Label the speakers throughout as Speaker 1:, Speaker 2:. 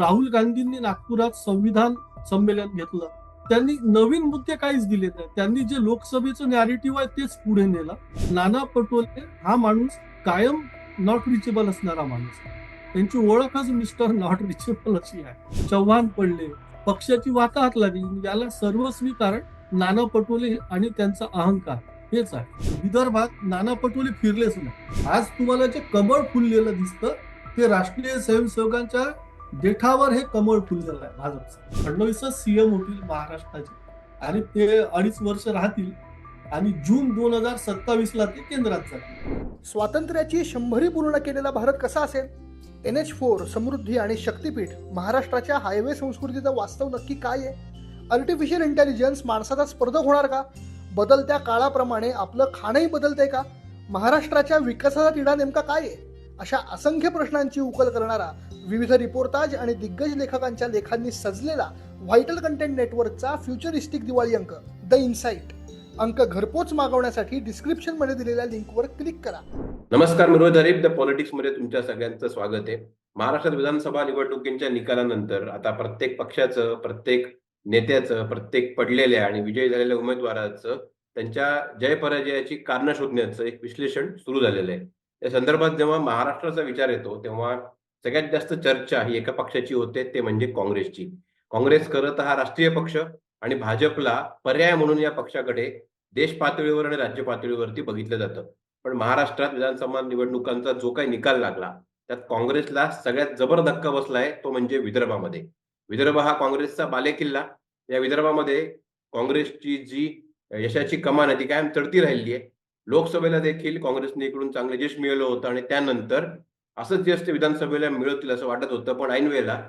Speaker 1: राहुल गांधींनी नागपुरात संविधान संमेलन घेतलं. त्यांनी नवीन मुद्दे काहीच दिले नाही त्यांनी जे लोकसभेचं नॅरेटिव्ह आहे तेच पुढे नेलं. नाना पटोले हा माणूस कायम नॉट रिचेबल असणारा माणूस त्यांची ओळखच मिस्टर नॉट रिचेबल अशी आहे. चव्हाण पडले पक्षाची वाताहत लागली याला सर्वस्वी कारण नाना पटोले आणि त्यांचा अहंकार. हेच आहे. विदर्भात नाना पटोले फिरलेच नाही आज तुम्हाला जे कमळ फुललेलं दिसतं ते राष्ट्रीय स्वयंसेवकांच्या देठावर हे कमळ फुललेलं आहे भाजपचं. फडणवीसच सीएम होतील महाराष्ट्राचे. आणि ते अडीच वर्ष राहतील. आणि जून दोन हजार सत्तावीस ला ते केंद्रात जातील.
Speaker 2: स्वातंत्र्याची शंभरी पूर्ण केलेला भारत कसा असेल? एन एच फोर समृद्धी आणि शक्तीपीठ महाराष्ट्राच्या हायवे संस्कृतीचं वास्तव नक्की काय आहे? आर्टिफिशियल इंटेलिजन्स माणसाचा स्पर्धक होणार का? बदलत्या काळाप्रमाणे आपलं खाणंही बदलतंय का? महाराष्ट्राच्या विकासाचा तिढा नेमका काय आहे? अशा असंख्य प्रश्नांची उकल करणारा विविध रिपोर्टाज आणि दिग्गज लेखकांच्या लेखांनी सजलेला व्हायटल कंटेंट नेटवर्कचा फ्युचरिस्टिक दिवाळी अंक द इन्साइट. अंक घरपोच मागवण्यासाठी डिस्क्रिप्शनमध्ये दिलेल्या लिंकवर क्लिक करा.
Speaker 3: नमस्कार मी रोहित द पॉलिटिक्समध्ये तुमच्या सगळ्यांचं स्वागत आहे. महाराष्ट्रात विधानसभा निवडणुकींच्या निकालानंतर आता प्रत्येक पक्षाचं प्रत्येक नेत्याचं प्रत्येक पडलेल्या आणि विजयी झालेल्या उमेदवाराचं त्यांच्या जय पराजयाची कारणं शोधण्याचं एक विश्लेषण सुरू झालेलं आहे. या संदर्भात जेव्हा महाराष्ट्राचा विचार येतो तेव्हा सगळ्यात जास्त चर्चा ही एका पक्षाची होते ते म्हणजे काँग्रेसची. काँग्रेस खरं तर हा राष्ट्रीय पक्ष आणि भाजपला पर्याय म्हणून या पक्षाकडे देश पातळीवर आणि राज्य पातळीवरती बघितलं जातं. पण महाराष्ट्रात विधानसभा निवडणुकांचा जो काही निकाल लागला त्यात काँग्रेसला सगळ्यात जबर धक्का बसलाय तो म्हणजे विदर्भामध्ये. विदर्भ हा काँग्रेसचा बालेकिल्ला. या विदर्भामध्ये काँग्रेसची जी यशाची कमान आहे ती कायम चढती राहिली आहे. लोकसभेला देखील काँग्रेसने इकडून चांगलं यश मिळवलं होतं आणि त्यानंतर असंच यश ते विधानसभेला मिळवतील असं वाटत होतं. पण ऐनवेळेला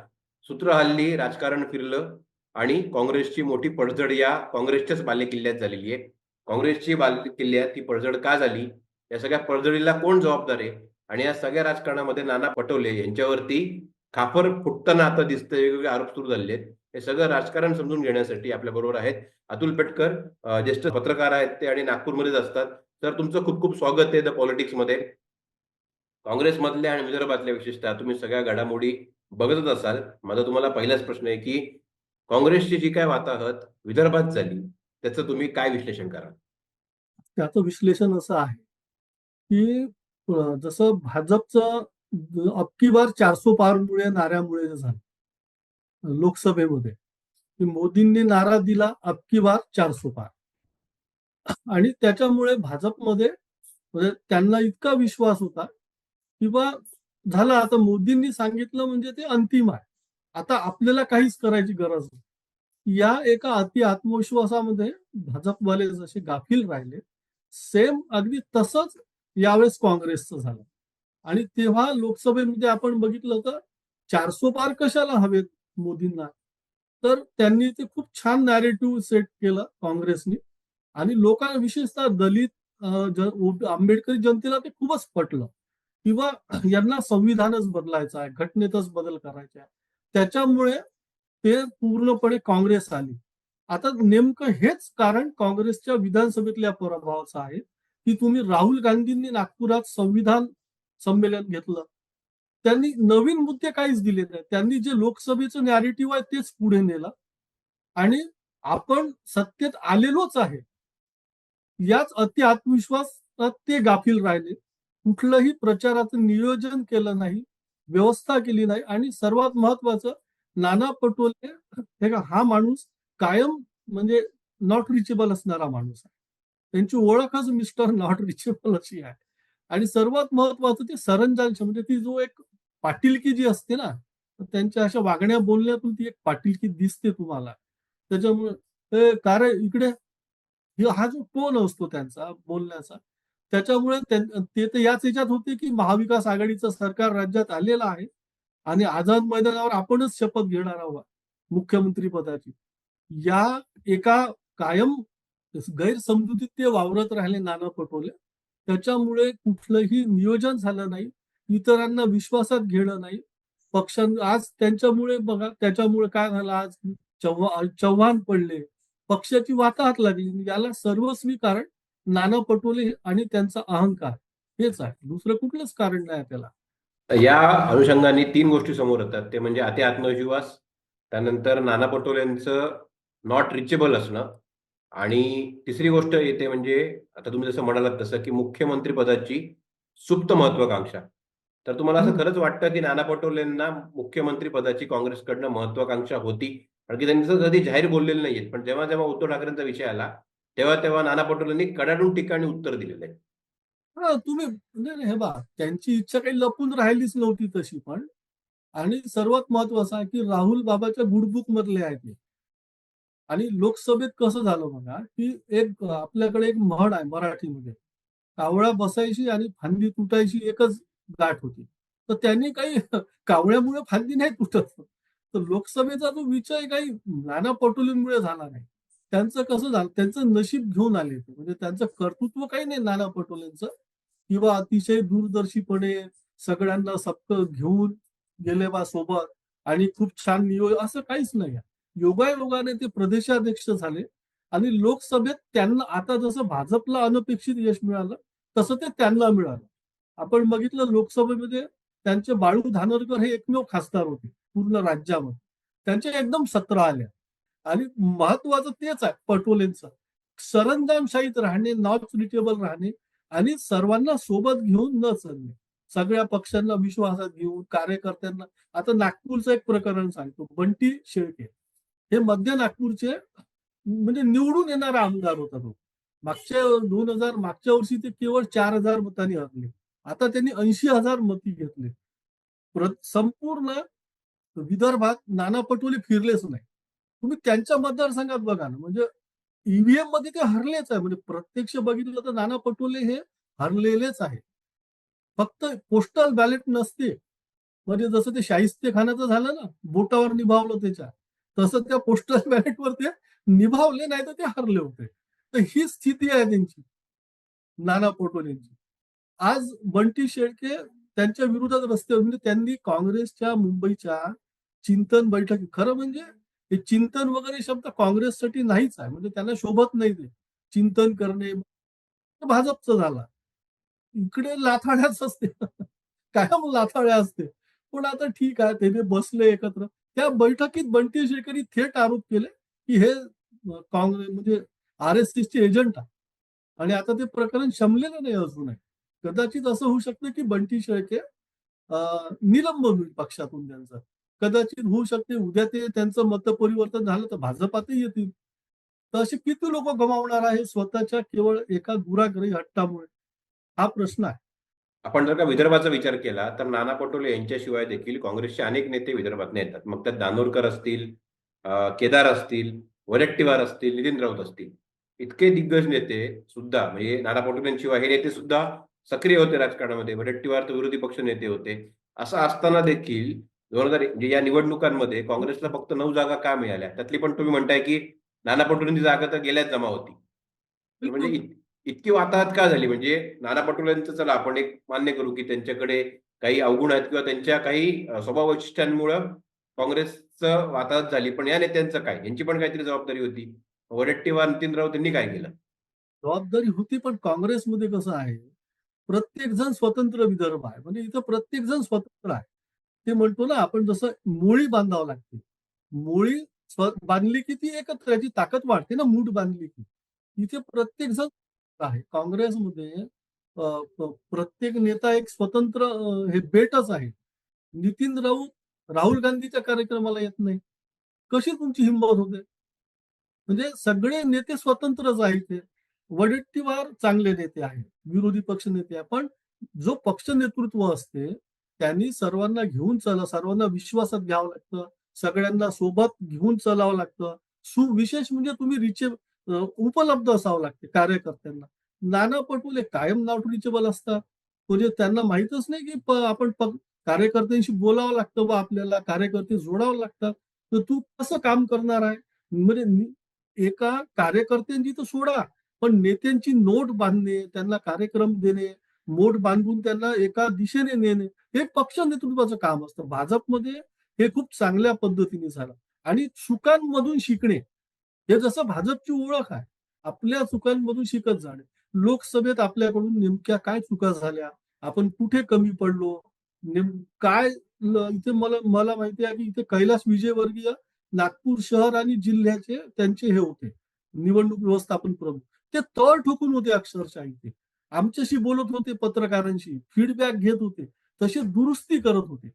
Speaker 3: सूत्र हल्ली राजकारण फिरलं आणि काँग्रेसची मोठी पडझड या काँग्रेसच्याच बालेकिल्ल्यात झालेली आहे. काँग्रेसची बालेकिल्ल्यात ती पडझड का झाली? या सगळ्या पडझडीला कोण जबाबदार आहे? आणि या सगळ्या राजकारणामध्ये नाना पटोले यांच्यावरती खापर फुटताना आता दिसतं वेगवेगळे आरोप सुरू झाले आहेत. हे सगळं राजकारण समजून घेण्यासाठी आपल्या बरोबर आहेत अतुल पेटकर ज्येष्ठ पत्रकार आहेत ते आणि नागपूरमध्येच असतात. तर तुमचं खूप खूप स्वागत आहे द पॉलिटिक्समध्ये. काँग्रेसमधल्या आणि विदर्भातल्या विशेषतः तुम्ही सगळ्या घडामोडी बघतच असाल. माझा तुम्हाला पहिलाच प्रश्न आहे की काँग्रेसची जी काय वाताहत विदर्भात झाली त्याचं तुम्ही काय विश्लेषण कराल?
Speaker 1: त्याचं विश्लेषण असं आहे की जसं भाजपचं अबकी बार चारसो पारमुळे नाऱ्यामुळे झालं लोकसभेमध्ये मोदींनी नारा दिला अबकी बार चारसो पार. आणि त्याच्यामुळे भाजपमध्ये म्हणजे त्यांना इतका विश्वास होता की झाला झालं आता मोदींनी सांगितलं म्हणजे ते अंतिम आहे. आता आपल्याला काहीच करायची गरज नाही. या एका अति आत्मविश्वासामध्ये भाजपवाले जसे गाफील राहिले सेम अगदी तसंच यावेळेस काँग्रेसचं झालं. आणि तेव्हा लोकसभेमध्ये आपण बघितलं तर चारसो पार कशाला हवेत मोदींना? तर त्यांनी ते खूप छान नॅरेटिव्ह सेट केलं काँग्रेसनी. आणि लोकांना विशेषतः दलित आंबेडकरी जनतेला ते खूपच पटलं. किंवा यांना संविधानच बदलायचं आहे घटनेतच बदल करायचा आहे. त्याच्यामुळे ते पूर्णपणे काँग्रेस आली. आता नेमकं हेच कारण काँग्रेसच्या विधानसभेतल्या पराभवाचं आहे की तुम्ही राहुल गांधींनी नागपुरात संविधान संमेलन घेतलं. त्यांनी नवीन मुद्दे काहीच दिले नाही त्यांनी जे लोकसभेचं नॅरेटिव्ह आहे तेच पुढे नेलं. आणि आपण सत्तेत आलेलोच आहे. याच अति आत्मविश्वासात ते गाफील राहिले. कुठलंही प्रचाराचं नियोजन केलं नाही व्यवस्था केली नाही आणि सर्वात महत्वाचं नाना पटोले हे का हा माणूस कायम म्हणजे नॉट रिचेबल असणारा माणूस आहे. त्यांची ओळखच मिस्टर नॉट रिचेबल अशी आहे. आणि सर्वात महत्वाचं ते सरंजामशी म्हणजे ती जो एक पाटीलकी जी असते ना त्यांच्या अशा वागण्या बोलण्यातून ती एक पाटीलकी दिसते तुम्हाला. त्याच्यामुळे "ए, का रे इकडे हा जो टोन असतो त्यांचा बोलण्याचा त्याच्यामुळे ते तर याच याच्यात होते की महाविकास आघाडीचं सरकार राज्यात आलेलं आहे आणि आझाद मैदानावर आपणच शपथ घेणार आहोत मुख्यमंत्री पदाची. या एका कायम गैरसमजुतीत ते वावरत राहिले नाना पटोले. त्याच्यामुळे कुठलंही नियोजन झालं नाही इतरांना विश्वासात घेणं नाही. पक्षां आज त्यांच्यामुळे बघा त्याच्यामुळे काय झालं आज? चव्हाण चव्हाण पडले. पक्षाची वाताहत लागली. याला सर्वस्वी कारण नाना पटोले आणि त्यांचा अहंकार. हेच आहे. दुसरं कुठलंच कारण नाही त्याला.
Speaker 3: या अनुषंगाने तीन गोष्टी समोर येतात. ते म्हणजे अति आत्मविश्वास त्यानंतर नाना पटोलेंचं नॉट रिचेबल असणं आणि तिसरी गोष्ट येते म्हणजे आता तुम्ही जसं म्हणालात तसं की मुख्यमंत्री पदाची सुप्त महत्वाकांक्षा. तर तुम्हाला असं. खरंच वाटतं की नाना पटोलेंना मुख्यमंत्री पदाची काँग्रेसकडनं महत्वाकांक्षा होती? कारण की त्यांनी कधी जाहीर बोललेले नाहीयेत पण जेव्हा जेव्हा उद्धव ठाकरेंचा विषय आला तेव्हा तेव्हा नाना पटोलेंनी कडाडून ठिकाणी उत्तर दिलेलं आहे.
Speaker 1: हा तुम्ही हे बा त्यांची इच्छा काही लपून राहिलीच नव्हती तशी पण. आणि सर्वात महत्वाचं आहे की राहुल बाबाच्या गुडबुक मधले आहे ते आणि लोकसभेत कसं झालं बघा की एक आपल्याकडे एक म्हण आहे मराठीमध्ये. कावळा बसायची आणि फांदी तुटायची एकच गाठ होती. तर त्यांनी काही कावळ्यामुळे फांदी नाही तुटत. तर लोकसभेचा जो विजय काही नाना पटोलेंमुळे झाला नाही. त्यांचं कसं झालं त्यांचं नशीब घेऊन आले ते. म्हणजे त्यांचं कर्तृत्व काही नाही नाना पटोलेंचं. किंवा अतिशय दूरदर्शीपणे सगळ्यांना सप्त घेऊन गेले बा सोबत आणि खूप छान नियोज असं काहीच नाही. आहे. योगायोगाने ते प्रदेशाध्यक्ष झाले आणि लोकसभेत त्यांना आता जसं भाजपला अनपेक्षित यश मिळालं तसं ते त्यांना मिळालं. आपण बघितलं लोकसभेमध्ये त्यांचे बाळू धानोरकर हे एकमेव खासदार होते पूर्ण राज्यामध्ये. त्यांच्या एकदम सतरा आल्या. आणि महत्वाचं तेच आहे पटोलेंचं. सरंजामशाहीत राहणे नॉट रिटेबल राहणे आणि सर्वांना सोबत घेऊन न चालणे. सगळ्या पक्षांना विश्वासात घेऊन कार्यकर्त्यांना. आता नागपूरचं एक प्रकरण सांगतो बंटी शेळके. हे मध्य नागपूरचे म्हणजे निवडून येणारा आमदार होता तो. मागच्या दोन हजार मागच्या वर्षी ते केवळ चार हजार मतांनी हरले. आता त्यांनी ऐंशी हजार मती घेतले. संपूर्ण विदर्भात नाना पटोले फिरलेच नाही. तुम्ही त्यांच्या मतदारसंघात बघा ना म्हणजे ईव्हीएममध्ये ते हरलेच आहे. म्हणजे प्रत्यक्ष बघितलं तर नाना पटोले हे हरलेलेच आहे. फक्त पोस्टल बॅलेट नसते. म्हणजे जसं ते शाहिस्ते खानाचं झालं ना बोटावर निभावलं त्याच्या तसं त्या पोस्टल बॅलेटवर ते निभावले नाही तर ते हरले होते. तर ही स्थिती आहे त्यांची नाना पटोलेंची आज बंटी शेळके त्यांच्या विरोधात रस्त्यावर म्हणजे त्यांनी काँग्रेसच्या मुंबईच्या चिंतन बैठकी खरं म्हणजे हे चिंतन वगैरे शब्द काँग्रेससाठी नाहीच आहे. म्हणजे त्यांना शोभत नाही ते. चिंतन करणे भाजपचं झाला. इकडे लाथाड्याच असते. कायम लाथाड्या असते. पण आता ठीक आहे ते बसले एकत्र. त्या बैठकीत बंटी शेळकेनी थेट आरोप केले की हे काँग्रेस म्हणजे आर एस एसचे एजंट आहे आणि आता ते प्रकरण शमलेलं नाही अजून कदाचित असं होऊ शकतं की बंटी शेळके निलंबन होईल पक्षातून त्यांचं. कदाचित होऊ शकते उद्या ते त्यांचं मतपरिवर्तन झालं तर भाजपातही येतील. तर असे किती लोक गमावणार आहे स्वतःच्या केवळ एका दुराग्रही हट्टामुळे? हा प्रश्न आहे.
Speaker 3: आपण जर का विदर्भाचा विचार केला तर नाना पटोले यांच्याशिवाय देखील काँग्रेसचे अनेक नेते विदर्भात येतात. मग त्यात दानोरकर असतील केदार असतील वडेट्टीवार असतील नितीन राऊत असतील. इतके दिग्गज नेते सुद्धा म्हणजे नाना पटोलेंशिवाय हे नेते सुद्धा सक्रिय होते राजकारणामध्ये. वडेट्टीवार तर विरोधी पक्ष नेते होते. असं असताना देखील दोन हजार या निवडणुकांमध्ये काँग्रेसला फक्त नऊ जागा का मिळाल्या? त्यातली पण तुम्ही म्हणताय की नाना पटोलेंची जागा तर गेल्याच जमा होती. म्हणजे इत- इतकी वाताहत का झाली? म्हणजे नाना पटोलेंचं चला आपण एक मान्य करू की त्यांच्याकडे काही अवगुण आहेत किंवा त्यांच्या काही स्वभाव वैशिष्ट्यांमुळं काँग्रेसचं वाताहत झाली. पण या नेत्यांचं काय? यांची पण काहीतरी जबाबदारी होती. वडेट्टीवार नितीन राऊत यांनी काय केलं?
Speaker 1: जबाबदारी होती पण काँग्रेसमध्ये कसं आहे? प्रत्येक जण स्वतंत्र विदर्भ आहे. म्हणजे इथं प्रत्येक जण स्वतंत्र आहे. ते म्हणतो ना आपण जसं मोळी बांधावं लागते. मोळी बांधली की ती एकत्र याची ताकद वाढते ना मूठ बांधली की. इथे प्रत्येक जण आहे. काँग्रेसमध्ये प्रत्येक नेता एक स्वतंत्र हे बेटच आहे. नितीन राऊत राहुल गांधीच्या कार्यक्रमाला येत नाही. कशी तुमची हिंमत होते? म्हणजे सगळे नेते स्वतंत्रच आहेत इथे. वडेट्टीवार चांगले नेते आहेत विरोधी पक्ष नेते आहे पण जो पक्ष नेतृत्व असते त्यांनी सर्वांना घेऊन चला सर्वांना विश्वासात घ्यावं लागतं सगळ्यांना सोबत घेऊन चालावं लागतं. सुविशेष म्हणजे तुम्ही रिचे उपलब्ध असावं लागते कार्यकर्त्यांना. नाना पटोले कायम नॉट रिचेबल असतात. म्हणजे त्यांना माहितच नाही की आपण प- कार्यकर्त्यांशी बोलावं लागतं बा आपल्याला कार्यकर्ते जोडावं लागतात. तर तू कसं काम करणार आहे? म्हणजे एका कार्यकर्त्यांची तर सोडा. पण नेत्यांची नोट बांधणे त्यांना कार्यक्रम देणे मोठ बांधून त्यांना एका दिशेने नेणे हे पक्ष नेतृत्वाचं काम असतं. भाजपमध्ये हे खूप चांगल्या पद्धतीने झालं. आणि चुकांमधून शिकणे हे जसं भाजपची ओळख आहे आपल्या चुकांमधून शिकत जाणे. लोकसभेत आपल्याकडून नेमक्या काय चुका झाल्या आपण कुठे कमी पडलो नेम काय इथे मला मला माहिती आहे की इथे कैलास विजयवर्गीय नागपूर शहर आणि जिल्ह्याचे त्यांचे हे होते. निवडणूक व्यवस्थापन प्रमुख. ते तळ ठोकून होते अक्षरशः इथे. आमच्याशी बोलत होते पत्रकारांशी फीडबॅक घेत होते तसे दुरुस्ती करत होते.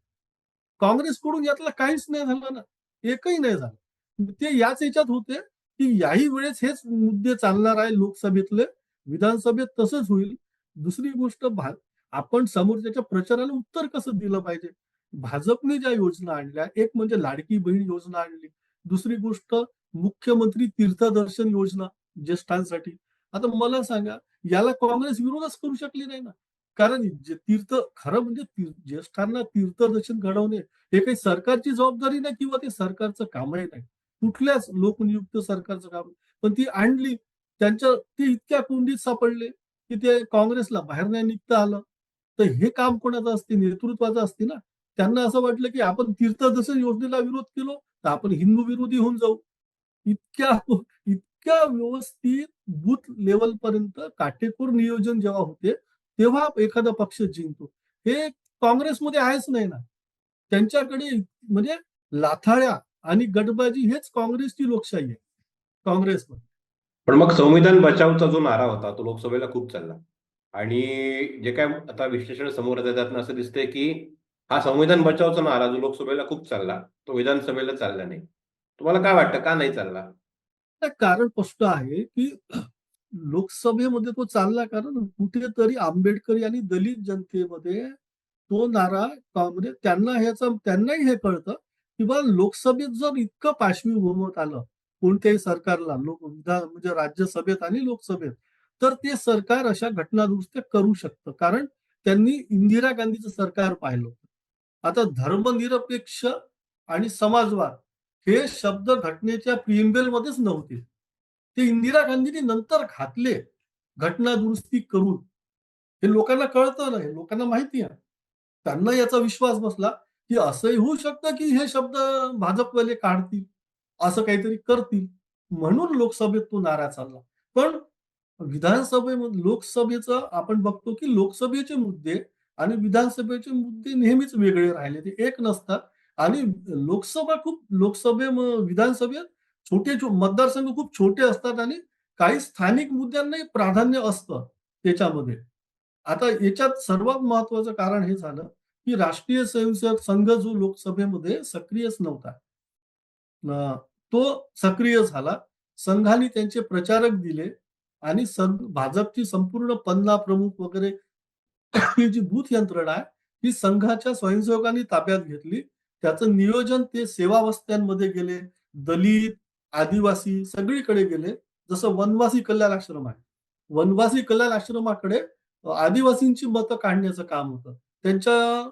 Speaker 1: काँग्रेसकडून यातलं काहीच नाही झालं ना एकही नाही झालं. ते याच याच्यात होते की याही वेळेस हेच मुद्दे चालणार आहे लोकसभेतले विधानसभेत तसंच होईल. दुसरी गोष्ट भा- आपण समोरच्याच्या प्रचाराला उत्तर कसं दिलं पाहिजे? भाजपने ज्या योजना आणल्या एक म्हणजे लाडकी बहीण योजना आणली. दुसरी गोष्ट मुख्यमंत्री तीर्थदर्शन योजना. ज्येष्ठांसाठी. आता मला सांगा याला काँग्रेस विरोधच करू शकली नाही ना? कारण जे तीर्थ खरं म्हणजे तीर- ज्येष्ठांना तीर्थदर्शन घडवणे हे काही सरकारची जबाबदारी नाही किंवा ते सरकारचं कामही नाही. कुठल्याच लोकनियुक्त सरकारचं काम पण ती आणली. त्यांच्या ते इतक्या कोंडीत सापडले की ते काँग्रेसला बाहेर नाही निघता आलं. तर हे काम कोणाचं असते? नेतृत्वाचं असते ना? त्यांना असं वाटलं की आपण तीर्थदर्शन योजनेला विरोध केलो तर आपण हिंदू विरोधी होऊन जाऊ. इतक्या इतक्या व्यवस्थित बूथ लेवल पर्यंत काटेकोर नियोजन जेव्हा होते तेव्हा एखादा पक्ष जिंकतो. हे काँग्रेसमध्ये आहेच नाही ना. त्यांच्याकडे म्हणजे लाथाळ्या आणि गटबाजी हेच काँग्रेसची लोकशाही आहे. काँग्रेसमध्ये.
Speaker 3: पण मग संविधान बचावचा जो नारा होता तो लोकसभेला खूप चालला. आणि जे काय आता विश्लेषण समोर येतात त्यातनं असं दिसतंय की हा संविधान बचावचा नारा जो लोकसभेला खूप चालला तो विधानसभेला चालला नाही. तुम्हाला काय वाटतं का नाही चालला?
Speaker 1: कारण स्पष्ट आहे की लोकसभेमध्ये तो चालला कारण कुठेतरी आंबेडकरी आणि दलित जनतेमध्ये तो नारा म्हणजे त्यांना ह्याचा त्यांनाही हे कळतं की बा लोकसभेत जर इतकं पाशवी बहुमत आलं कोणत्याही सरकारला लोक विधान म्हणजे राज्यसभेत आणि लोकसभेत तर ते सरकार अशा घटना दुरुस्त्या करू शकतं. कारण त्यांनी इंदिरा गांधीचं सरकार पाहिलं होतं. आता धर्मनिरपेक्ष आणि समाजवाद हे शब्द घटनेच्या प्रिएम्बल मध्येच नव्हते. ते इंदिरा गांधींनी नंतर घातले घटना दुरुस्ती करून. हे लोकांना कळतं नाही लोकांना माहिती आहे. त्यांना याचा विश्वास बसला की असंही होऊ शकतं की हे शब्द भाजपवाले काढतील असं काहीतरी करतील. म्हणून लोकसभेत तो नारा चालला. पण विधानसभेमध्ये लोकसभेचं आपण बघतो की लोकसभेचे मुद्दे आणि विधानसभेचे मुद्दे नेहमीच वेगळे राहिले. ते एक नसतात आणि लोकसभा खूप लोकसभे विधानसभेत छोटे मतदारसंघ खूप छोटे असतात आणि काही स्थानिक मुद्द्यांनाही प्राधान्य असतं त्याच्यामध्ये. आता याच्यात सर्वात महत्वाचं कारण हे झालं की राष्ट्रीय स्वयंसेवक संघ जो लोकसभेमध्ये सक्रियच नव्हता. तो सक्रिय झाला. संघाने त्यांचे प्रचारक दिले आणि भाजपची संपूर्ण पन्ना प्रमुख वगैरे ही जी बूथ यंत्रणा आहे ती संघाच्या स्वयंसेवकांनी ताब्यात घेतली. त्याचं नियोजन ते सेवावस्थांमध्ये गेले दलित आदिवासी सगळीकडे गेले. जसं वनवासी कल्याण आश्रम आहे. वनवासी कल्याण आश्रमाकडे आदिवासींची मतं काढण्याचं काम होतं. त्यांच्या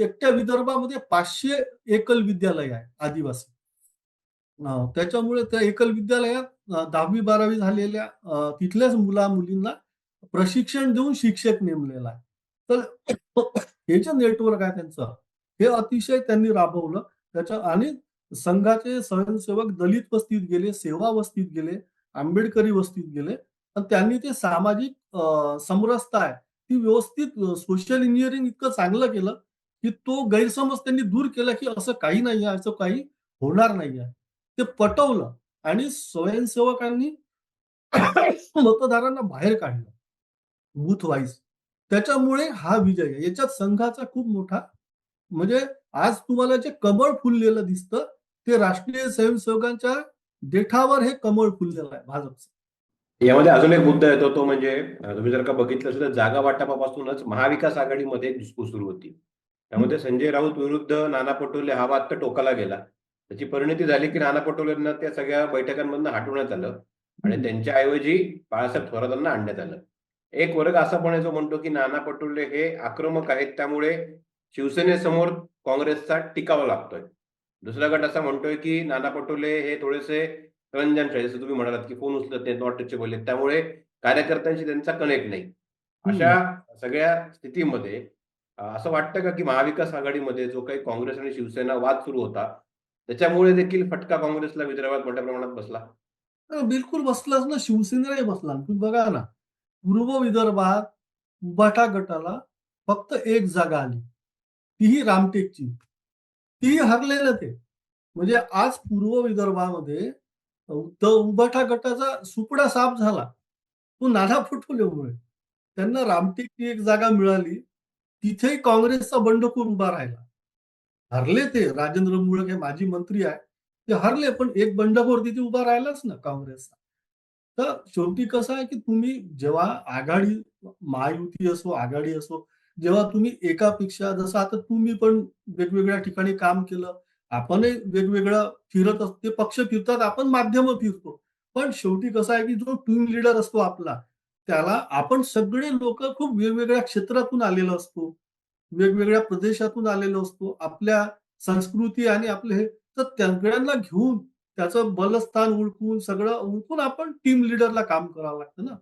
Speaker 1: एकट्या विदर्भामध्ये पाचशे एकल विद्यालय आहे आदिवासी. त्याच्यामुळे त्या एकल विद्यालयात दहावी बारावी झालेल्या तिथल्याच मुला मुलींना प्रशिक्षण देऊन शिक्षक नेमलेला आहे. तर हे जे नेटवर्क आहे त्यांचं हे अतिशय त्यांनी राबवलं. त्याच्या आणि संघाचे स्वयंसेवक दलित वस्तीत गेले सेवा वस्तीत गेले आंबेडकरी वस्तीत गेले. आणि त्यांनी ते सामाजिक समरसता आहे. ती व्यवस्थित सोशल इंजिनिअरिंग इतकं चांगलं केलं की तो गैरसमज त्यांनी दूर केला की असं काही नाही आहे असं काही होणार नाही आहे. ते पटवलं आणि स्वयंसेवकांनी मतदारांना बाहेर काढलं. बूथ वाईज त्याच्यामुळे हा विजय आहे. याच्यात संघाचा खूप मोठा म्हणजे आज तुम्हाला जे कमळ फुललेलं दिसतं ते राष्ट्रीय स्वयंसेवकांच्या देठावर हे कमळ फुललेलं आहे भाजपचं.
Speaker 3: यामध्ये अजून एक मुद्दा येतो तो म्हणजे तुम्ही जर का बघितलं असेल तर जागा वाटपापासूनच महाविकास आघाडीमध्ये एक सुरू होती. त्यामध्ये संजय राऊत विरुद्ध नाना पटोले हा वाद तर टोकाला गेला. त्याची परिणती झाली की नाना पटोलेंना त्या सगळ्या बैठकांमधून हटवण्यात आलं आणि त्यांच्या ऐवजी बाळासाहेब थोरातांना आणण्यात आलं. एक वर्ग असा पण जो म्हणतो की नाना पटोले हे आक्रमक आहेत त्यामुळे शिवसेनेसमोर काँग्रेसचा टिकावा लागतोय. दुसरा गट असा म्हणतोय की नाना पटोले हे थोडेसे रंजनशाही जसं तुम्ही म्हणालात की फोन उचलत नाही नॉट टचेबल आहेत त्यामुळे कार्यकर्त्यांशी त्यांचा कनेक्ट नाही. अशा सगळ्या स्थितीमध्ये असं वाटतं का की महाविकास आघाडीमध्ये जो काही काँग्रेस आणि शिवसेना वाद सुरू होता त्याच्यामुळे देखील फटका काँग्रेसला विदर्भात मोठ्या प्रमाणात बसला?
Speaker 1: बिलकुल बसलाच ना. शिवसेनेलाही बसला. तुम्ही बघा ना पूर्व विदर्भात उबाटा गटाला फक्त एक जागा आली. तीही रामटेकची. तीही हरलेलं ते. म्हणजे आज पूर्व विदर्भामध्ये द गटाचा सुपडा साफ झाला. तो नाना फुटवल्यामुळे त्यांना रामटेकची एक जागा मिळाली. तिथेही काँग्रेसचा बंडखोर उभा राहिला. हरले ते. राजेंद्र मुळक हे माजी मंत्री आहे. ते हरले पण एक बंडखोर तिथे उभा राहिलाच ना काँग्रेसचा. तर शेवटी कसं आहे की तुम्ही जेव्हा आघाडी महायुती असो आघाडी असो जेव्हा तुम्ही एकापेक्षा जसं आता तुम्ही पण वेगवेगळ्या ठिकाणी काम केलं आपणही वेगवेगळं फिरत असतो पक्ष फिरतात आपण माध्यम फिरतो. पण शेवटी कसं आहे की जो टीम लीडर असतो आपला त्याला आपण सगळे लोक खूप वेगवेगळ्या क्षेत्रातून आलेलो असतो वेगवेगळ्या प्रदेशातून आलेलो असतो आपल्या संस्कृती आणि आपले हे तर सगळ्यांना घेऊन त्याचं बलस्थान ओळखून सगळं ओळखून आपण टीम लीडरला काम करावं लागतं ना.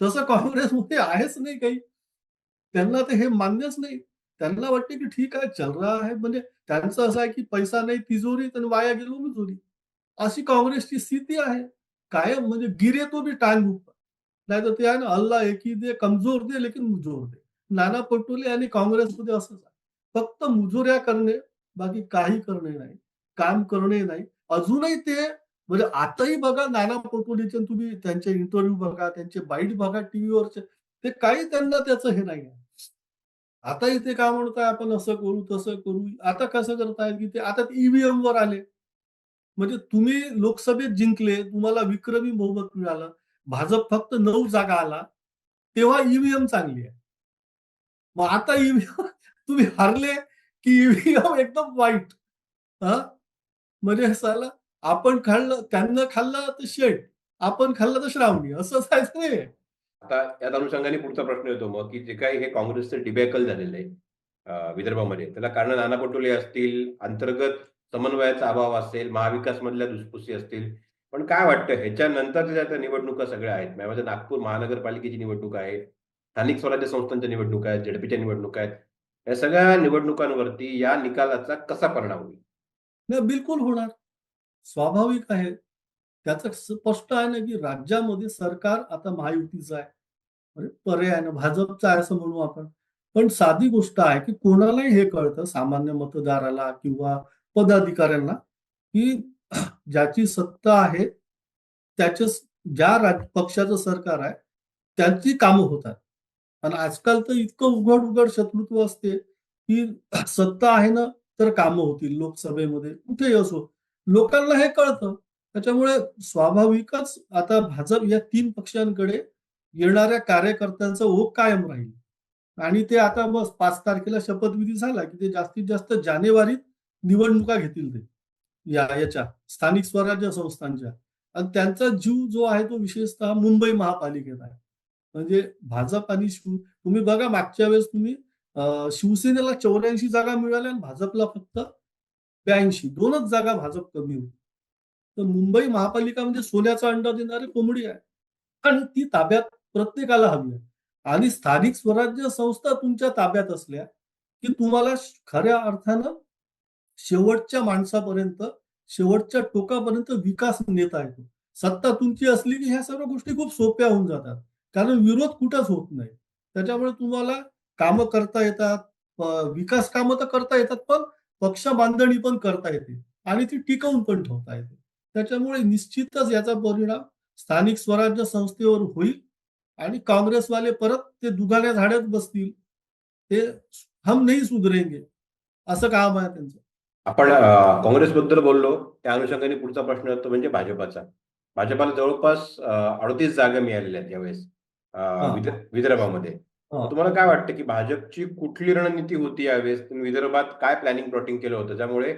Speaker 1: तसं काँग्रेसमध्ये आहेच नाही काही. त्यांना ते हे मान्यच नाही. त्यांना वाटते की ठीक आहे चल रहा आहे म्हणजे त्यांचं असं आहे की पैसा नाही तिजोरी आणि वाया गेलो मुजोरी अशी काँग्रेसची स्थिती आहे. कायम म्हणजे गिरे तो भी टांग ऊपर नाही तर ते आहे ना अल्लाह एकी दे कमजोर दे लेकिन मुजोर दे. नाना पटोले आणि काँग्रेसमध्ये असंच आहे. फक्त मुजोऱ्या करणे बाकी काही करणे नाही. काम करणे नाही. अजूनही ते म्हणजे आताही बघा नाना पटोलेचे तुम्ही त्यांचे इंटरव्ह्यू बघा त्यांचे बाईट बघा टीव्हीवरचे ते काही त्यांना त्याचं हे नाही आहे. आता इथे काय म्हणताय आपण असं करू तसं करू? आता कसं करताय की ते आता ईव्हीएम वर आले. म्हणजे तुम्ही लोकसभेत जिंकले तुम्हाला विक्रमी बहुमत मिळालं भाजप फक्त नऊ जागा आला तेव्हा ईव्हीएम चांगली आहे. मग आता ईव्हीएम तुम्ही हारले की ईव्हीएम एकदम वाईट. हा? म्हणजे साला आपण खाल्लं त्यांना खाल्लं तर शेट आपण खाल्लं तर श्रावणी असं जायचं नाही
Speaker 3: आता यात अनुषंगाने पुढचा प्रश्न येतो मग की जे काही हे काँग्रेसचं डिबॅकल झालेलं आहे विदर्भामध्ये त्याला कारण नाना पटोले असतील अंतर्गत समन्वयाचा अभाव असेल महाविकास मधल्या दुसपुसी असतील पण काय वाटतं? ह्याच्यानंतरच्या ज्या निवडणुका सगळ्या आहेत म्हणजे नागपूर महानगरपालिकेची निवडणूक आहे स्थानिक स्वराज्य संस्थांच्या निवडणुका आहेत झडपीच्या निवडणुका आहेत या सगळ्या निवडणुकांवरती या निकालाचा कसा परिणाम होईल?
Speaker 1: बिलकुल होणार. स्वाभाविक आहे. त्याचं स्पष्ट आहे ना की राज्यामध्ये सरकार आता महायुतीचं आहे. म्हणजे पर्याय ना भाजपचं आहे असं म्हणू आपण. पण साधी गोष्ट आहे की कोणालाही हे कळतं सामान्य मतदाराला किंवा पदाधिकाऱ्यांना की ज्याची सत्ता आहे त्याच्या ज्या राज पक्षाचं सरकार आहे त्यांची कामं होतात आणि आजकाल तर इतकं उघड उघड शत्रुत्व असते की सत्ता आहे ना तर कामं होतील लोकसभेमध्ये. कुठेही असो लोकांना हे कळतं. त्याच्यामुळे स्वाभाविकच आता भाजप या तीन पक्षांकडे येणाऱ्या कार्यकर्त्यांचा ओघ कायम राहील. आणि ते आता बस पाच तारखेला शपथविधी झाला की ते जास्तीत जास्त जानेवारीत निवडणुका घेतील ते. या याच्या स्थानिक स्वराज्य संस्थांच्या. आणि त्यांचा जीव जो आहे तो विशेषतः मुंबई महापालिकेत आहे. म्हणजे भाजप आणि शिव तुम्ही बघा मागच्या वेळेस तुम्ही शिवसेनेला चौऱ्याऐंशी जागा मिळाल्या आणि भाजपला फक्त ब्याऐंशी. दोनच जागा भाजप कमी होती. तर मुंबई महापालिका म्हणजे सोन्याचा अंडा देणारी कोंबडी आहे. आणि ती ताब्यात प्रत्येकाला हवी आहे. आणि स्थानिक स्वराज्य संस्था तुमच्या ताब्यात असल्या की तुम्हाला खऱ्या अर्थानं शेवटच्या माणसापर्यंत शेवटच्या टोकापर्यंत विकास नेता येतो सत्ता तुमची असली की ह्या सर्व गोष्टी खूप सोप्या होऊन जातात. कारण विरोध कुठंच होत नाही. त्याच्यामुळे तुम्हाला कामं करता येतात. विकास कामं तर करता येतात पण पक्ष बांधणी पण करता येते. आणि ती टिकवून पण ठेवता येते. त्याच्यामुळे निश्चितच याचा परिणाम स्थानिक स्वराज्य संस्थेवर होईल आणि काँग्रेसवाले परत ते दुधाल्या झाड्यात बसतील. ते हम नाही सुधरेंगे. असं काम आहे त्यांचं.
Speaker 3: आपण अं, काँग्रेसबद्दल बोललो. त्या अनुषंगाने पुढचा प्रश्न येतो म्हणजे भाजपाचा. भाजपाला जवळपास अडतीस जागा मिळालेल्या आहेत यावेळेस विदर्भामध्ये. तुम्हाला काय वाटतं की भाजपची कुठली रणनीती होती यावेळेस? विदर्भात काय प्लॅनिंग प्लॉटिंग केलं होतं? त्यामुळे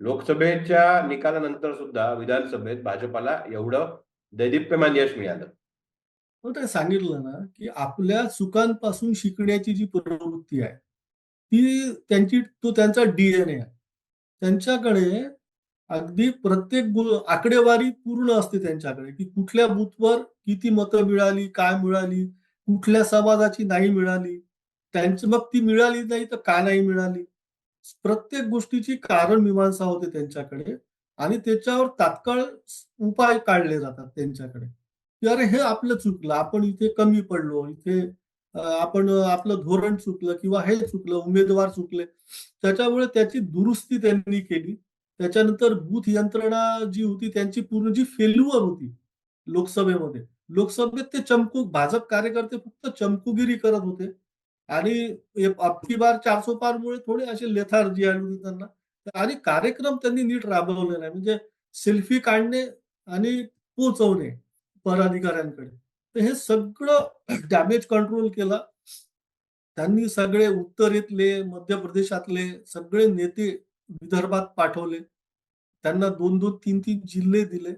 Speaker 3: लोकसभेच्या निकालानंतर सुद्धा विधानसभेत भाजपाला एवढं दैदिप्यमान यश मिळालं.
Speaker 1: मग ते सांगितलं ना की आपल्या चुकांपासून शिकण्याची जी प्रवृत्ती आहे ती त्यांची तो त्यांचा डीएनए आहे. त्यांच्याकडे अगदी प्रत्येक आकडेवारी पूर्ण असते त्यांच्याकडे की कुठल्या बूथवर किती मतं मिळाली काय मिळाली कुठल्या समाजाची नाही मिळाली त्यांची मग ती मिळाली नाही तर का नाही मिळाली? प्रत्येक गोष्टीची कारण मीमांसा होते त्यांच्याकडे आणि त्याच्यावर तात्काळ उपाय काढले जातात त्यांच्याकडे. की अरे हे आपलं चुकलं आपण इथे कमी पडलो इथे आपण आपलं धोरण चुकलं किंवा हे चुकलं उमेदवार चुकले. त्याच्यामुळे त्याची दुरुस्ती त्यांनी केली. त्याच्यानंतर बूथ यंत्रणा जी होती त्यांची पूर्ण जी फेल्युअर होती लोकसभेमध्ये लोकसभेत ते चमकू भाजप कार्यकर्ते फक्त चमकुगिरी करत होते. आणि एक अबकी बार चारसो पारमुळे थोडे असे लेथार्जी आली होती त्यांना. आणि कार्यक्रम त्यांनी नीट राबवले नाही म्हणजे सेल्फी काढणे आणि पोचवणे पदाधिकाऱ्यांकडे. तर हे सगळं डॅमेज कंट्रोल केलं. त्यांनी सगळे उत्तरेतले मध्य प्रदेशातले सगळे नेते विदर्भात पाठवले. त्यांना दोन दोन तीन तीन जिल्हे दिले.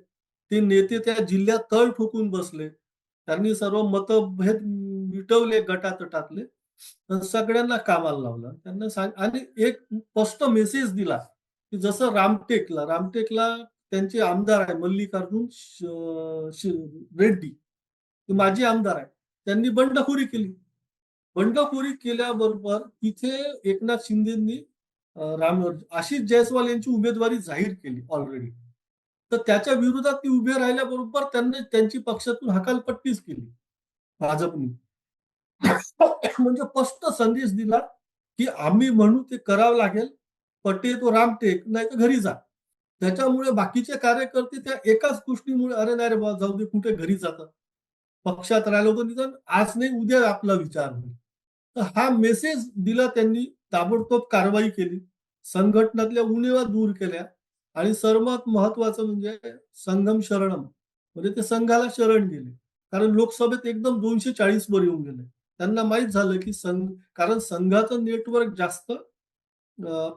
Speaker 1: ते नेते त्या जिल्ह्यात तळ ठोकून बसले. त्यांनी सर्व मतभेद मिटवले गटातटातले. सगळ्यांना कामाला लावलं. त्यांना सांग आणि एक स्पष्ट मेसेज दिला की जसं रामटेकला रामटेकला त्यांचे आमदार आहे मल्लिकार्जुन रेड्डी. ते माजी आमदार आहे. त्यांनी बंडखोरी केली. बंडखोरी केल्याबरोबर तिथे एकनाथ शिंदेंनी राम आशिष जयस्वाल यांची उमेदवारी जाहीर केली ऑलरेडी तर त्याच्या विरोधात ती उभे राहिल्याबरोबर त्यांनी त्यांची पक्षातून हकालपट्टीच केली. भाजपनी. हो, म्हणजे स्पष्ट संदेश दिला की आम्ही म्हणू ते करावं लागेल पटे तो रामटेक नाही तर घरी जा. त्याच्यामुळे बाकीचे कार्यकर्ते त्या एकाच गोष्टीमुळे अरे नाही रे बा जाऊ दे कुठे घरी जातात. पक्षात राहिलो तर निदान आज नाही उद्या आपला विचार होईल. तर हा मेसेज दिला त्यांनी ताबडतोब कारवाई केली. संघटनातल्या उणेवा दूर केल्या. आणि सर्वात महत्वाचं म्हणजे संगम शरणम म्हणजे ते संघाला शरण गेले. कारण लोकसभेत एकदम दोनशे चाळीस वर येऊन गेले. त्यांना माहीत झालं की संघ कारण संघाचं नेटवर्क जास्त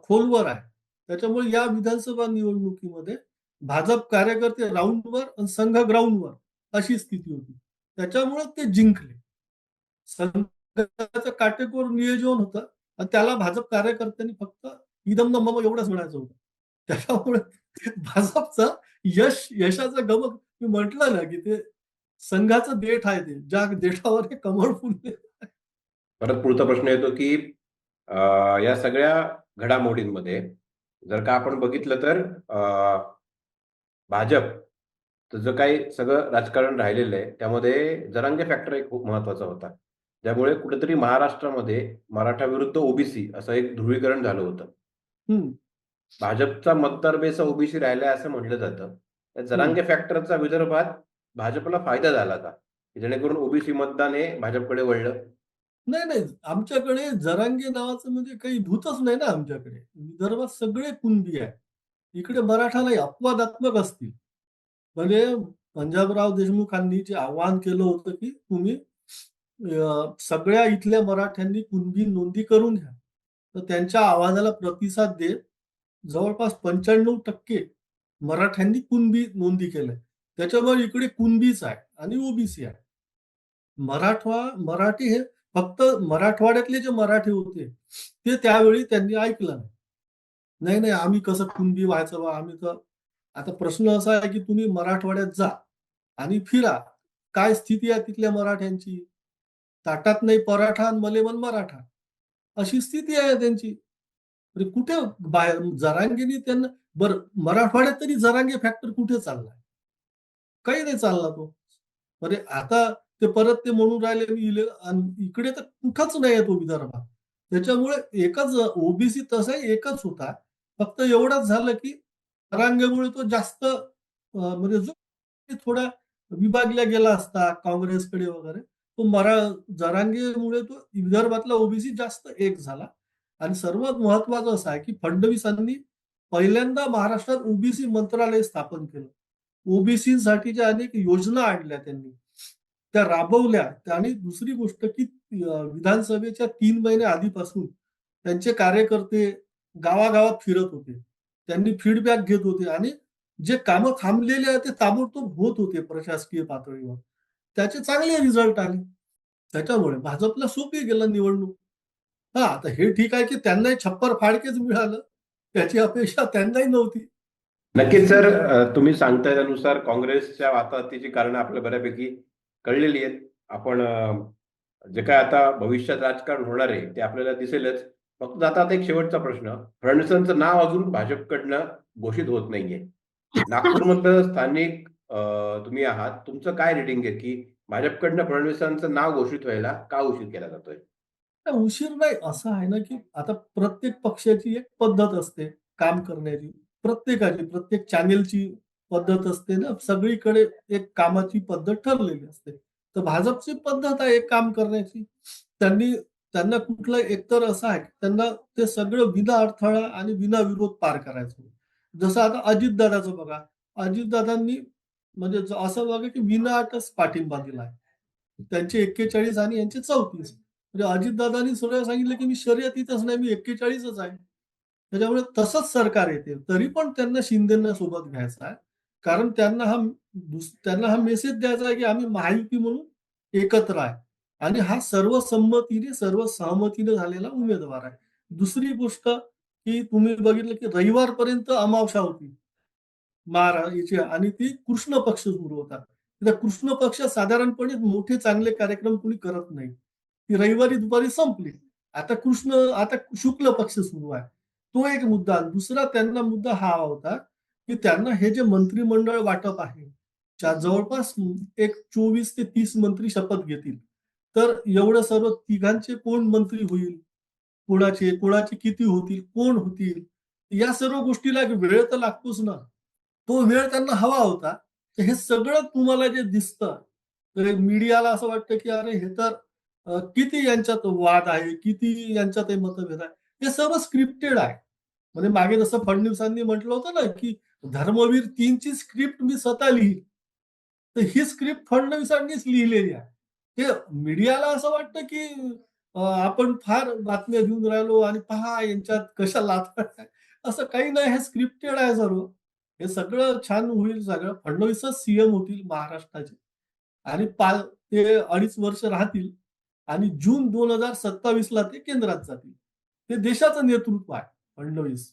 Speaker 1: खोलवर आहे. त्याच्यामुळे या विधानसभा निवडणुकीमध्ये भाजप कार्यकर्ते राऊंडवर आणि संघ ग्राउंडवर अशी स्थिती होती. त्याच्यामुळे ते जिंकले. संघाचं काटेकोर नियोजन होतं आणि त्याला भाजप कार्यकर्त्यांनी फक्त इदम मम एवढंच म्हणायचं होतं. त्याच्यामुळे भाजपचं यश यशाचं गमक मी म्हटलं ना की ते संघाचं देठ आहे ते. ज्या देठावर हे कमळ फुलले.
Speaker 3: परत पुढचा प्रश्न येतो की या सगळ्या घडामोडींमध्ये जर का आपण बघितलं तर भाजप जे काही सगळं राजकारण राहिलेलं आहे त्यामध्ये जरांगे फॅक्टर एक खूप महत्त्वाचा होता. ज्यामुळे कुठेतरी महाराष्ट्रामध्ये मराठा विरुद्ध ओबीसी असं एक ध्रुवीकरण झालं होतं. भाजपचा मतदार बेस ओबीसी राहिलाय असं म्हटलं जातं. जरांगे फॅक्टरचा विदर्भात भाजपला फायदा झाला का जेणेकरून ओबीसी मतदान हे भाजपकडे वळलं?
Speaker 1: नाही नाही. आमच्याकडे जरांगे नावाचं म्हणजे काही भूतच नाही ना आमच्याकडे. विदर्भात सगळे कुणबी आहे इकडे मराठालाही अपवादात्मक असतील. म्हणजे पंजाबराव देशमुखांनी जे आवाहन केलं होतं की तुम्ही सगळ्या इथल्या मराठ्यांनी कुणबी नोंदी करून घ्या. तर त्यांच्या आवाजाला प्रतिसाद देत जवळपास पंच्याण्णव टक्के मराठ्यांनी कुणबी नोंदी केल्या. त्याच्यामुळे इकडे कुणबीच आहे आणि ओबीसी आहे. मराठवा मराठी हे फक्त मराठवाड्यातले जे मराठी होते ते त्यावेळी त्यांनी ऐकलं नाही. नाही नाही आम्ही कसं कुणबी व्हायचं बा आम्ही तर आता प्रश्न असा आहे की तुम्ही मराठवाड्यात जा आणि फिरा. काय स्थिती आहे तिथल्या मराठ्यांची? ताटात नाही पराठा आणि मले मन मराठा. अशी स्थिती आहे त्यांची. म्हणजे कुठे बाहेर जरांगेनी त्यांना बरं मराठवाड्यात तरी जरांगे फॅक्टर कुठे चाललाय? काही नाही चालला तो. अरे आता ते परत ते म्हणून राहिले मी इले आणि इकडे तर कुठंच नाही आहे तो विदर्भात त्याच्यामुळे एकच ओबीसी तसा एकच होता. फक्त एवढंच झालं की रांगेमुळे तो जास्त म्हणजे जो थोडा विभागला गेला असता काँग्रेसकडे वगैरे तो मरा जरांगेमुळे तो विदर्भातला ओबीसी जास्त एक झाला. आणि सर्वात महत्वाचं असं आहे की फडणवीसांनी पहिल्यांदा महाराष्ट्रात ओबीसी मंत्रालय स्थापन केलं. ओबीसीसाठीच्या अनेक योजना आणल्या त्यांनी. त्या राबवल्या. आणि दुसरी गोष्ट की विधानसभेच्या तीन महिने आधीपासून त्यांचे कार्यकर्ते गावागावात फिरत होते. त्यांनी फीडबॅक घेत होते आणि जे कामं थांबलेले आहे ते ताबडतोब होत होते प्रशासकीय पातळीवर. त्याचे चांगले रिझल्ट आले. त्याच्यामुळे भाजपला सोपी गेलं निवडणूक. हा आता हे ठीक आहे की त्यांनाही छप्पर फाडकेच मिळालं. त्याची अपेक्षा त्यांनाही नव्हती.
Speaker 3: नक्कीच सर. तुम्ही सांगताय त्यानुसार काँग्रेसच्या वाताहतीची कारणं आपल्याला बऱ्यापैकी कळलेली आहेत. आपण जे काय आता भविष्यात राजकारण होणार आहे ते आपल्याला दिसेलच. फक्त आता आता एक शेवटचा प्रश्न. फडणवीसांचं नाव अजून भाजपकडनं घोषित होत नाहीये. नागपूरमधलं स्थानिक तुम्ही आहात. तुमचं काय रिडिंग आहे की भाजपकडनं फडणवीसांचं नाव घोषित व्हायला का उशीर केला जातोय?
Speaker 1: उशीर नाही. असं आहे ना की आता प्रत्येक पक्षाची एक पद्धत असते काम करण्याची. प्रत्येकाची प्रत्येक चॅनेलची पद्धत असते ना सगळीकडे एक कामाची पद्धत ठरलेली असते. तर भाजपची पद्धत आहे एक काम करण्याची. त्यांनी त्यांना कुठलं एकतर असं आहे की त्यांना ते सगळं विना अडथळा आणि विना विरोध पार करायचं जसं आता अजितदादाचं बघा अजितदादांनी म्हणजे असं बघा की विना अटच पाठिंबा दिला आहे त्यांचे एक्केचाळीस आणि यांचे चौतीस. म्हणजे अजितदादांनी सगळं सांगितलं की मी शर्यतीतच नाही मी एक्केचाळीसच आहे. त्याच्यामुळे तसंच सरकार येते तरी पण त्यांना शिंदेना सोबत घ्यायचा आहे. कारण त्यांना हा त्यांना हा मेसेज द्यायचा आहे की आम्ही महायुती म्हणून एकत्र आहे. आणि हा सर्व संमतीने सर्व सहमतीने झालेला उमेदवार आहे. दुसरी गोष्ट की तुम्ही बघितलं की रविवारपर्यंत अमावस्या होती. महाराज आणि ती कृष्ण पक्ष सुरू होता. त्या कृष्ण पक्ष साधारणपणे मोठे चांगले कार्यक्रम कोणी करत नाही. ती रविवारी दुपारी संपली. आता कृष्ण आता शुक्ल पक्ष सुरू आहे. तो एक मुद्दा. दुसरा त्यांना मुद्दा हा होता की त्यांना हे जे मंत्रिमंडळ वाटप आहे जवळपास एक चोवीस ते तीस मंत्री शपथ घेतील. तर एवढं सर्व तिघांचे कोण मंत्री होईल? कोणाचे कोणाचे किती होतील? कोण होतील? या सर्व गोष्टीला एक वेळ तर लागतोच ना. तो वेळ त्यांना हवा होता. तर हे सगळं तुम्हाला जे दिसतं तर मीडियाला असं वाटतं की अरे हे तर किती यांच्यात वाद आहे? किती यांच्यात हे मतभेद आहे? हे सर्व स्क्रिप्टेड आहे. म्हणजे मागे जसं फडणवीसांनी म्हटलं होतं ना की धर्मवीर तीनची स्क्रिप्ट मी स्वतः लिहिली तर ही स्क्रिप्ट फडणवीसांनीच लिहिलेली आहे. हे मीडियाला असं वाटतं की आपण फार बातम्या घेऊन राहिलो आणि पहा यांच्यात कशा लाथा असं काही नाही हे स्क्रिप्टेड आहे सर्व. हे सगळं छान होईल सगळं. फडणवीसच सीएम होतील महाराष्ट्राचे. आणि पाल ते अडीच वर्ष राहतील. आणि जून दोन हजार सत्तावीस ला ते केंद्रात जातील. हे देशाचं नेतृत्व आहे फडणवीस.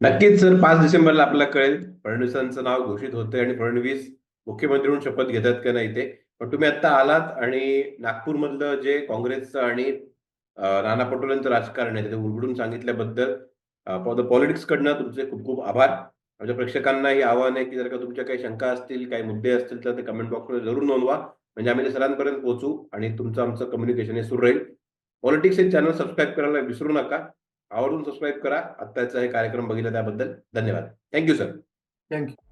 Speaker 3: नक्कीच सर पाच डिसेंबरला आपल्याला कळेल फडणवीसांचं नाव घोषित होतंय आणि फडणवीस मुख्यमंत्री म्हणून शपथ घेतात का नाही ते. पण तुम्ही आता आलात आणि नागपूरमधलं जे काँग्रेसचं आणि राणा नाना पटोलेंचं राजकारण आहे ते उलगडून सांगितल्याबद्दल फॉर द पॉलिटिक्स कडनं तुमचे खूप खूप आभार. माझ्या प्रेक्षकांना ही आव्हान आहे की जर का तुमच्या काही शंका असतील काही मुद्दे असतील तर ते कमेंट बॉक्समध्ये जरूर नोंदवा. म्हणजे आम्ही ते सरांपर्यंत पोहोचू आणि तुमचं आमचं कम्युनिकेशन हे सुरू राहील. पॉलिटिक्स हे चॅनल सबस्क्राईब करायला विसरू नका. आवडून सबस्क्राईब करा. आत्ताचा हे कार्यक्रम बघितला त्याबद्दल धन्यवाद. Thank you sir.
Speaker 1: Thank you.